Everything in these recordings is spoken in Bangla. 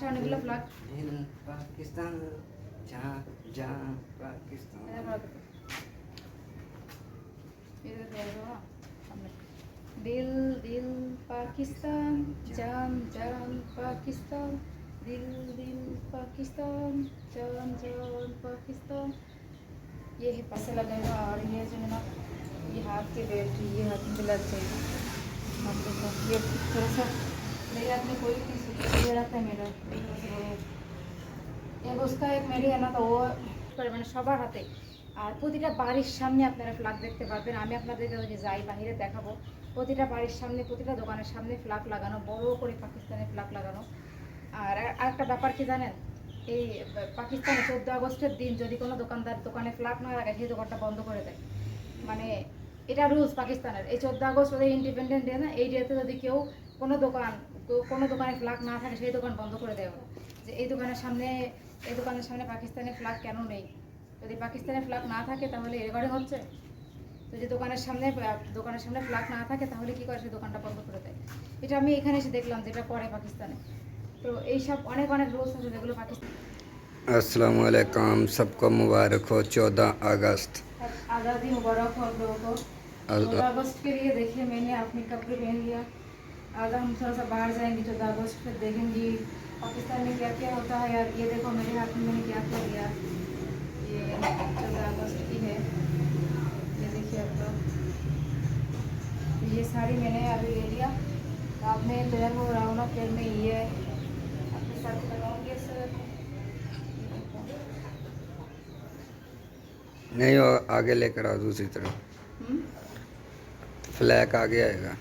অনেকগুলো ফ্লাগ दिल पाकिस्तान जहाँ जहाँ पाकिस्तान দিল দিল পাকিস্তান জান জান পাকিস্তান दिल दिल पाकिस्तान जान जान पाकिस्तान ये है पैसे लगेगा और ये जो है ना ये हाथ के बेल्ट ये हाथ में लग जाएगा आप देखो ये थोड़ा सा मेरे हाथ में कोई पीस ये रहता है मेरा এক उसका एक मेरी है ना तो वो করে মানে সবার হাতে আর প্রতিটা বাড়ির সামনে আপনারা ফ্ল্যাগ দেখতে পারবেন আমি আপনাদেরকে ওই যে যাই বাহিরে দেখাবো প্রতিটা বাড়ির সামনে প্রতিটা দোকানের সামনে ফ্ল্যাগ লাগানো বড় করে পাকিস্তানের ফ্ল্যাগ লাগানো আর আরেকটা ব্যাপার কি জানেন এই পাকিস্তানে চোদ্দো আগস্টের দিন যদি কোনো দোকানদার দোকানে ফ্ল্যাগ না লাগায় সেই দোকানটা বন্ধ করে দেয় মানে এটা রুলস পাকিস্তানের এই চোদ্দো আগস্ট ওদের ইন্ডিপেন্ডেন্ট ডে না এই ডেতে যদি কেউ কোনো দোকান কেউ কোনো দোকানে ফ্ল্যাগ না থাকে সেই দোকান বন্ধ করে দেয় ওরা। যে এই দোকানের সামনে এই দোকানের সামনে পাকিস্তানের ফ্ল্যাগ কেন নেই যদি পাকিস্তানের ফ্ল্যাগ না থাকে তাহলে রেকর্ডিং হচ্ছে তো যে দোকানের সামনে আহ, দোকানের সামনে ফ্ল্যাগ না থাকে তাহলে কি করে সেই দোকানটা বন্ধ করে দেয় এটা আমি এখানে এসে দেখলাম যেটা করে পাকিস্তানে তো এইসব অনেক অনেক রুলস আছে যেগুলো পাকিস্তান अस्सलाम वालेकुम सबको मुबारक हो चौदह अगस्त आज़ादी मुबारक हो आप लोगों को अल- चौदह अगस्त के लिए देखिए मैंने अपने कपड़े पहन लिया आज हम थोड़ा सा बाहर जाएँगे चौदह अगस्त फिर देखेंगे पाकिस्तान में क्या क्या होता है यार? ये देखो मेरे हाथ में मैंने क्या क्या? लिया ये चौदह अगस्त की है। ये देखिए आप लोग ये साड़ी मैंने अभी ले लिया। तो अब मैं तैयार हो रहा हूँ ना फिर मैं ये अपने साथ लगाऊँगी सर नहीं आगे लेकर आओ दूसरी तरफ़। हम्म? फ्लैग आगे आएगा।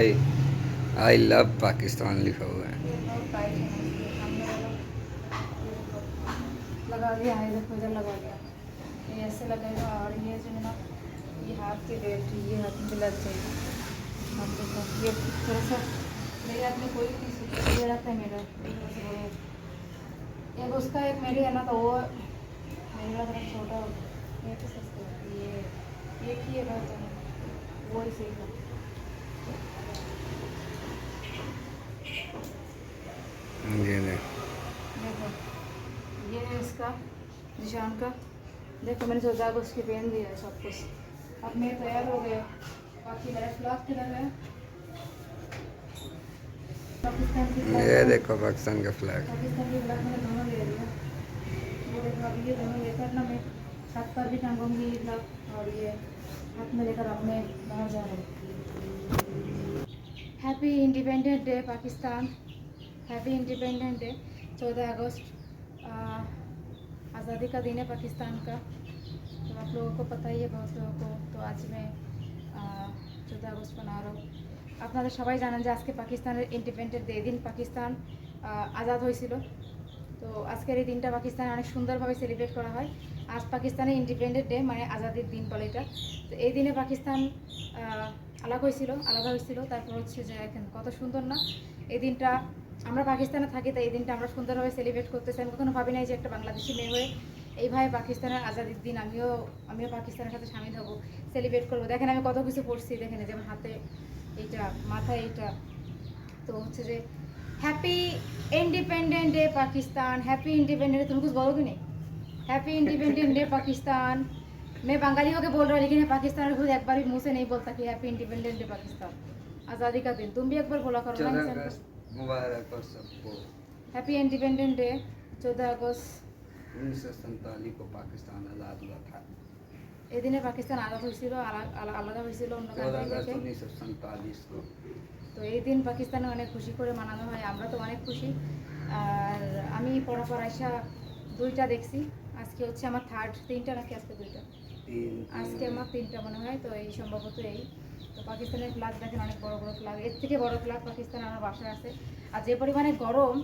आई आई लव पाकिस्तान लिखा हुआ है। लगा लिया है देखो इधर लगा लिया। ये ऐसे लगेगा, और ये जो है ना, ये हाथ के बेल्ट ये हाथ में लग जाएगी आप देखो, ये थोड़ा सा मेरे हाथ में कोई पीस ये रहता है मेरा एक उसका एक मेरी है ना तो वो मेरा थोड़ा छोटा ये तो सस्ता। ये ये की है है वो इसे का ये देख देखो ये है इसका निशान का। देखो मैंने चौदह अगस्त की पहन दिया है सब कुछ। अब मैं तैयार हो गया। बाकी मेरा फ्लॉक किधर है? पाकिस्तान ये देखो पाकिस्तान का फ्लैग पाकिस्तान की फ्लॉक मैंने दोनों ले लिया ये देखो अभी ये दोनों लेकर ना मैं छत पर भी टांगूँगी और ये हाथ में लेकर अपने बाहर जा रही हूँ। happy independent day Pakistan happy independent day चौदह अगस्त आ, आज़ादी का दिन है पाकिस्तान का तो आप लोगों को पता ही है बहुत लोगों को तो आज मैं चौदह अगस्त मना रहा हूँ আপনাদের সবাই জানেন যে আজকে পাকিস্তানের ইন্ডিপেন্ডেন্ট ডে দিন পাকিস্তান আহ, আজাদ হয়েছিল তো আজকের এই দিনটা পাকিস্তানে অনেক সুন্দরভাবে সেলিব্রেট করা হয় আজ পাকিস্তানের ইন্ডিপেন্ডেন্ট ডে মানে আজাদির দিন বলে এটা তো এই দিনে পাকিস্তান আহ, আলাদা হয়েছিল আলাদা হয়েছিল। তারপর হচ্ছে যে এখন কত সুন্দর না? এই দিনটা আমরা পাকিস্তানে থাকি, তাই এই দিনটা আমরা সুন্দরভাবে সেলিব্রেট করতেছি। আমি কখনো ভাবি নাই যে একটা বাংলাদেশি মেয়ে হয়ে এইভাবে পাকিস্তানের আজাদির দিন, আমিও আমিও পাকিস্তানের সাথে সামিল হব সেলিব্রেট করব। দেখেন, আমি কত কিছু পড়ছি, দেখেন যেমন হাতে এইটা, মাথায় এইটা। তো হচ্ছে যে happy independent day Pakistan happy independent তুমি কিছু বলো কি নেই হ্যাপি ইন্ডিপেন্ডেন্ট ডে পাকিস্তান। मैं बंगाली होकर बोल रहा हूँ लेकिन मैं पाकिस्तान खुद एक बार भी मुंह से नहीं बोलता कि हैप्पी इंडिपेंडेंट डे पाकिस्तान आज़ादी का दिन तुम भी एक बार बोला करो ना चौदह इंसान को। अगस्त मुबारक हो सबको हैप्पी इंडिपेंडेंट डे चौदह अगस्त उन्नीस सौ सैंतालीस को पाकिस्तान आज़ाद हुआ था এই দিনে পাকিস্তান আলাদা হয়েছিল আলা- আলা- আলাদা হয়েছিল অন্য चौदह কান্ট্রি अगस्त থেকে उन्नीस सौ सैंतालीस को তো এই দিন পাকিস্তানে অনেক খুশি করে মানানো হয় আমরা তো অনেক খুশি আর আমি পরপর আইসা দুইটা দেখছি আজকে হচ্ছে আমার থার্ড তিনটা নাকি আজকে দুইটা तीन আজকে আমার তিনটা মনে হয়, তো এই সম্ভবত এই। তো পাকিস্তানের ফ্ল্যাগ দেখেন, অনেক বড় বড় ফ্ল্যাগ এর থেকে বড় ফ্ল্যাগ পাকিস্তান আমার বাসায় আছে। আর যে পরিমাণে গরম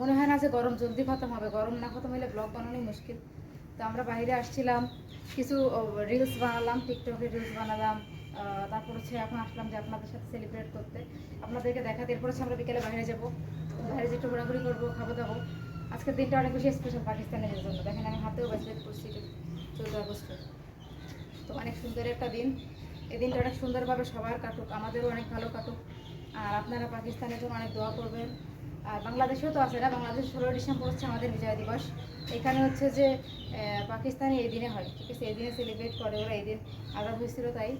মনে হয় না যে গরম জলদি খতম হবে। গরম না খতম হলে ব্লগ বানানোই মুশকিল। তো আমরা বাইরে আসছিলাম, কিছু রিলস বানালাম টিকটকে রিলস বানালাম তারপর হচ্ছে এখন আসলাম যে আপনাদের সাথে সেলিব্রেট করতে। আপনাদেরকে দেখাতে, এরপর হচ্ছে আমরা বিকেলে বাইরে যাব। বাইরে যে একটু ঘোরাঘুরি করব খাব দাবো আজকের দিনটা অনেক বেশি স্পেশাল পাকিস্তানের জন্য। দেখেন আমি হাতেও ব্যাসলেট করছি চোদ্দ আগস্টে। তো অনেক সুন্দর একটা দিন। এই দিনটা অনেক সুন্দরভাবে সবার কাটুক, আমাদেরও অনেক ভালো কাটুক। আর আপনারা পাকিস্তানের জন্য অনেক দোয়া করবেন। আর বাংলাদেশেও তো আছে না? বাংলাদেশ ষোলোই ডিসেম্বর হচ্ছে আমাদের বিজয় দিবস। এখানে হচ্ছে যে পাকিস্তানে এই দিনে হয়। ঠিক আছে, এই দিনে সেলিব্রেট করে ওরা এই দিন। আজাদ হয়েছিল তাই,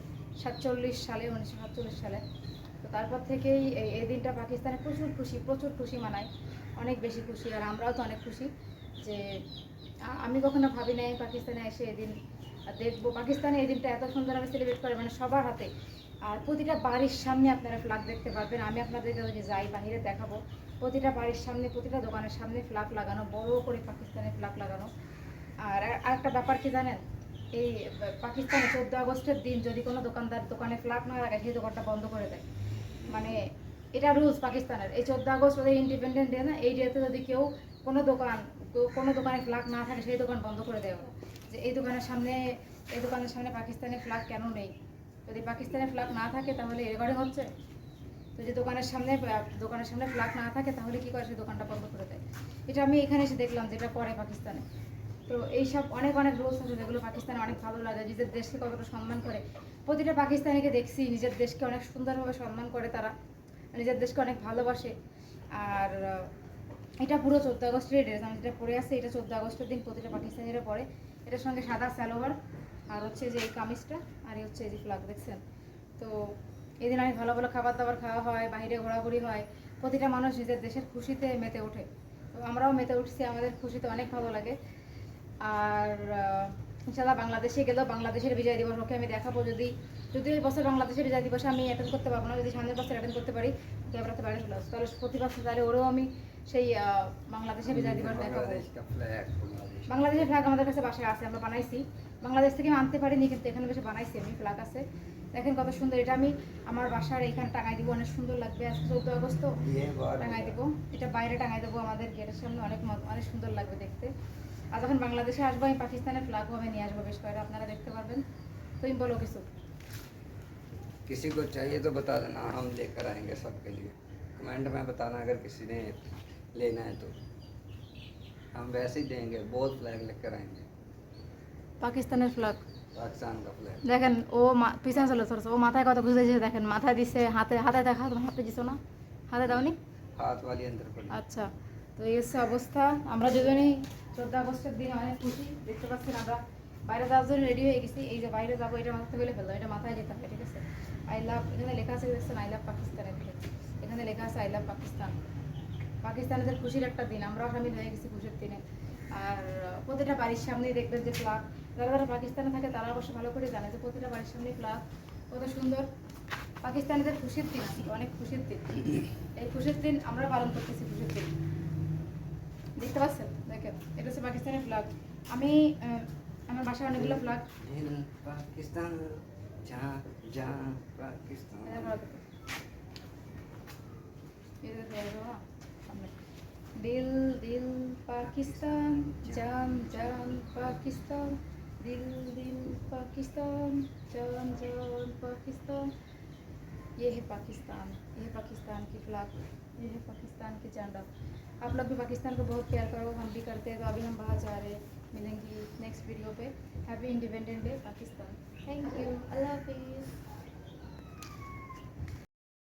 সাতচল্লিশ সালে, উনিশশো সাতচল্লিশ সালে। তো তারপর থেকেই এই দিনটা পাকিস্তানে প্রচুর খুশি প্রচুর খুশি মানায়। অনেক বেশি খুশি, আর আমরাও তো অনেক খুশি যে আমি কখনো ভাবি নাই পাকিস্তানে এসে এদিন দেখব। পাকিস্তানে এই দিনটা এত সুন্দর সুন্দরভাবে সেলিব্রেট করে মানে সবার হাতে। আর প্রতিটা বাড়ির সামনে আপনারা ফ্ল্যাগ দেখতে পারবেন। আমি আপনাদেরকে যদি যাই বাহিরে দেখাবো, প্রতিটা বাড়ির সামনে, প্রতিটা দোকানের সামনে ফ্ল্যাগ লাগানো, বড় করে পাকিস্তানের ফ্ল্যাগ লাগানো। আর আর- আরেকটা ব্যাপার কি জানেন? এই পাকিস্তানে চোদ্দ আগস্টের দিন যদি কোনো দোকানদার দোকানে ফ্ল্যাগ না লাগায়, সেই দোকানটা বন্ধ করে দেয়। মানে এটা রুলস পাকিস্তানের। এই চোদ্দ আগস্ট ওদের ইন্ডিপেন্ডেন্ট ডে না, এই ডেতে যদি কেউ কোনো দোকান তো- কোনো দোকানে ফ্ল্যাগ না থাকে, সেই দোকান বন্ধ করে দেয় ওরা যে এই দোকানের সামনে, এই দোকানের সামনে পাকিস্তানের ফ্ল্যাগ কেন নেই? যদি পাকিস্তানের ফ্ল্যাগ না থাকে, তাহলে রেকর্ডিং হচ্ছে। তো যে দোকানের সামনে দোকানের সামনে ফ্ল্যাগ না থাকে, তাহলে কি করে সেই দোকানটা বন্ধ করে দেয়? এটা আমি এখানে এসে দেখলাম যেটা পরে পাকিস্তানে। তো এইসব অনেক অনেক রুলস আছে যেগুলো পাকিস্তানে অনেক ভালো লাগে। নিজের দেশকে কতটা সম্মান করে। প্রতিটা পাকিস্তানিকে দেখছি, নিজের দেশকে অনেক সুন্দরভাবে সম্মান করে তারা। নিজের দেশকে অনেক ভালোবাসে। আর এটা পুরো চোদ্দ আগস্টের ড্রেস আমি যেটা পরে আছে এটা চোদ্দ আগস্টের দিন প্রতিটা পাকিস্তানিরা পরে। এটার সঙ্গে সাদা সালোয়ার, আর হচ্ছে যে এই কামিজটা, আর এই হচ্ছে এই যে ফ্লাগ দেখছেন? তো এই দিন অনেক ভালো ভালো খাবার দাবার খাওয়া হয়, বাইরে ঘোরাঘুরি হয়, প্রতিটা মানুষ নিজের দেশের খুশিতে মেতে ওঠে। তো আমরাও মেতে উঠছি, আমাদের খুশিতে অনেক ভালো লাগে। আর ইনশাল্লাহ বাংলাদেশে গেলেও বাংলাদেশের বিজয় দিবস ওকে আমি দেখাবো। যদি যদি এই বছর বাংলাদেশের বিজয় দিবসে আমি অ্যাটেন্ড করতে পারব না, যদি সামনের বছর অ্যাটেন্ড করতে পারি ক্যামেরাতে বাইরে চলে আসব। তাহলে প্রতি বছর তাহলে ওরেও আমি সেই আহ, বাংলাদেশের বিজয় দিবস দেখাবো बांग्लादेश का फ्लैग बांग्लादेश বাংলাদেশের ফ্ল্যাগ আমাদের কাছে বাসায় আছে আমরা বানাইছি বাংলাদেশ থেকে আমি আনতে পারিনি কিন্তু এখানে বসে বানাইছি আমি ফ্ল্যাগ আছে দেখেন কত সুন্দর এটা আমি আমার বাসার এখানে টাঙাই দিব অনেক সুন্দর লাগবে আজকে চৌদ্দ আগস্ট তো ये बार টাঙাই দেবো এটা বাইরে টাঙাই দেবো আমাদের গেটের সামনে অনেক ম- অনেক সুন্দর লাগবে দেখতে আর যখন বাংলাদেশে আসবো আমি পাকিস্তানের ফ্ল্যাগও আমি নিয়ে আসবো বেশ কয়েকটা আপনারা দেখতে পারবেন তুমি বলো কিছু किसी को चाहिए तो बता देना हम लेकर आएंगे सबके लिए कमेंट में बताना अगर किसी ने लेना है तो हम वैसे ही देंगे बहुत फ्लैग लेकर आएंगे পাকিস্তানের ফ্ল্যাগ पाकिस्तान का फ्लैग দেখেন ও মা- পিছনে চলে সরছে ও মাথায় কত খুঁজেছে দেখেন মাথায় দিছে হাতে হাতে দেখা তোমার হাতে দিছো না হাতে দাওনি हाथ वाली अंदर पड़ी আচ্ছা তো এই হচ্ছে অবস্থা আমরা দুজনেই চোদ্দ আগস্টের দিন অনেক খুশি দেখতে পাচ্ছেন আমরা বাইরে যাওয়ার জন্য রেডি হয়ে গেছি এই যে বাইরে যাবো এটা মাথায় ফেলে ফেললাম এটা মাথায় যেতে হবে ঠিক আছে আই লাভ এখানে লেখা আছে দেখছেন আই লাভ পাকিস্তান এখানে এখানে লেখা আছে আই লাভ পাকিস্তান পাকিস্তানিদের খুশির একটা দিন আমরাও সামিল হয়ে গেছি খুশির দিনে। আর প্রতিটা বাড়ির সামনেই দেখবেন যে ফ্লাগ যারা যারা পাকিস্তানে থাকে তারা অবশ্য ভালো করে জানে যে প্রতিটা বাড়ির সামনে ফ্লাগ কত সুন্দর। পাকিস্তানিদের খুশির দিন অনেক খুশির দিন। এই খুশির দিন আমরা পালন করতেছি খুশির দিন। দেখতে পাচ্ছেন? দেখেন এটা হচ্ছে পাকিস্তানের ফ্লাগ আমি আমার বাসায় অনেকগুলো ফ্ল্যাগ পাকিস্তান যা যা পাকিস্তান दिल दिल पाकिस्तान, जान जान पाकिस्तान। दिल दिल पाकिस्तान, जान जान पाकिस्तान। ये है पाकिस्तान ये है पाकिस्तान की फ्लैग ये है पाकिस्तान की चांदा आप लोग भी पाकिस्तान को बहुत प्यार करो, हम भी करते हैं तो अभी हम बाहर जा रहे हैं, मिलेंगी नेक्स्ट वीडियो पे। Happy independent day Pakistan. Thank you अल्लाह हाफिज़